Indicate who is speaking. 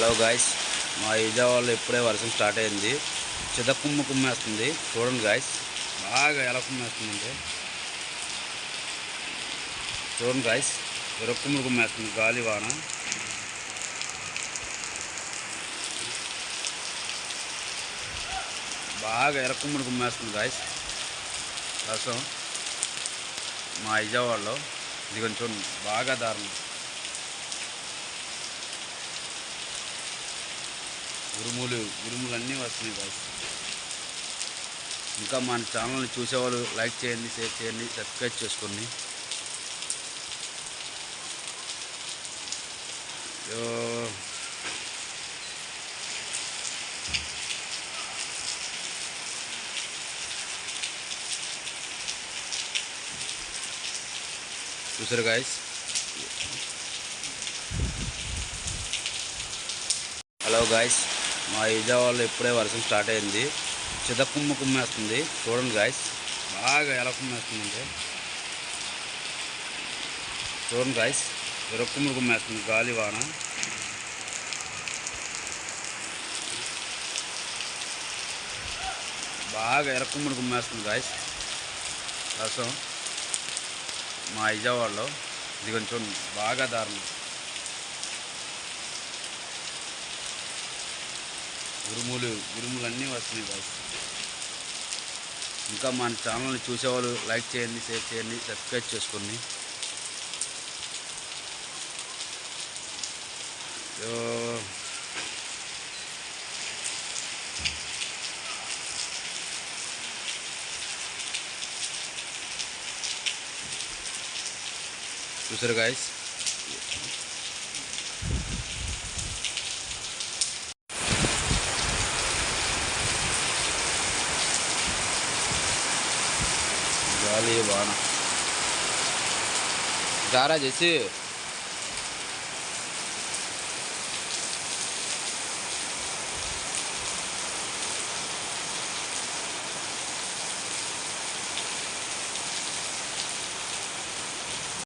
Speaker 1: Hello guys మా విజయవాడలో ఇప్పుడే వర్షం స్టార్ట్ అయింది. చిత కుమ్మ కుమ్మేస్తుంది. చూడండి గాయస్ బాగా ఎలా కుమ్మేస్తుందంటే. చూడండి గాయస్ ఇరక్కుమ్ములు కుమ్మేస్తుంది. గాలి వాన. బాగా ఎరక్కుమ్ముడు కుమ్మేస్తుంది గాయస్ వర్షం మా విజయవాడలో ఇది కొంచెం బాగా దారుణం. ఉరుములు ఉరుములు అన్నీ వస్తున్నాయి గాయస్ ఇంకా మన ఛానల్ని చూసేవాళ్ళు లైక్ చేయండి షేర్ చేయండి సబ్స్క్రైబ్ చేసుకోండి. చూసారు గాయస్ హలో గాయస్ మా విజయవాడలో ఇప్పుడే వర్షం స్టార్ట్ అయింది. చిత కుమ్మ కుమ్మేస్తుంది. చూడండి గాయస్ బాగా ఎలా కుమ్మేస్తుందంటే. చూడండి గాయస్ ఇరక్కుమ్ముడు కుమ్మేస్తుంది. గాలి వాన. బాగా ఎరక్కుమ్ముడు కుమ్మేస్తుంది గాయస్ రసం మా విజయవాడలో ఇది కొంచెం బాగా దారుణం. ఉరుములు ఉరుములు అన్నీ వస్తున్నాయి గాయస్ ఇంకా మన ఛానల్ని చూసేవాళ్ళు లైక్ చేయండి షేర్ చేయండి సబ్స్క్రైబ్ చేసుకోండి. చూసారు గాయస్ గాలి వాన రారా చేసి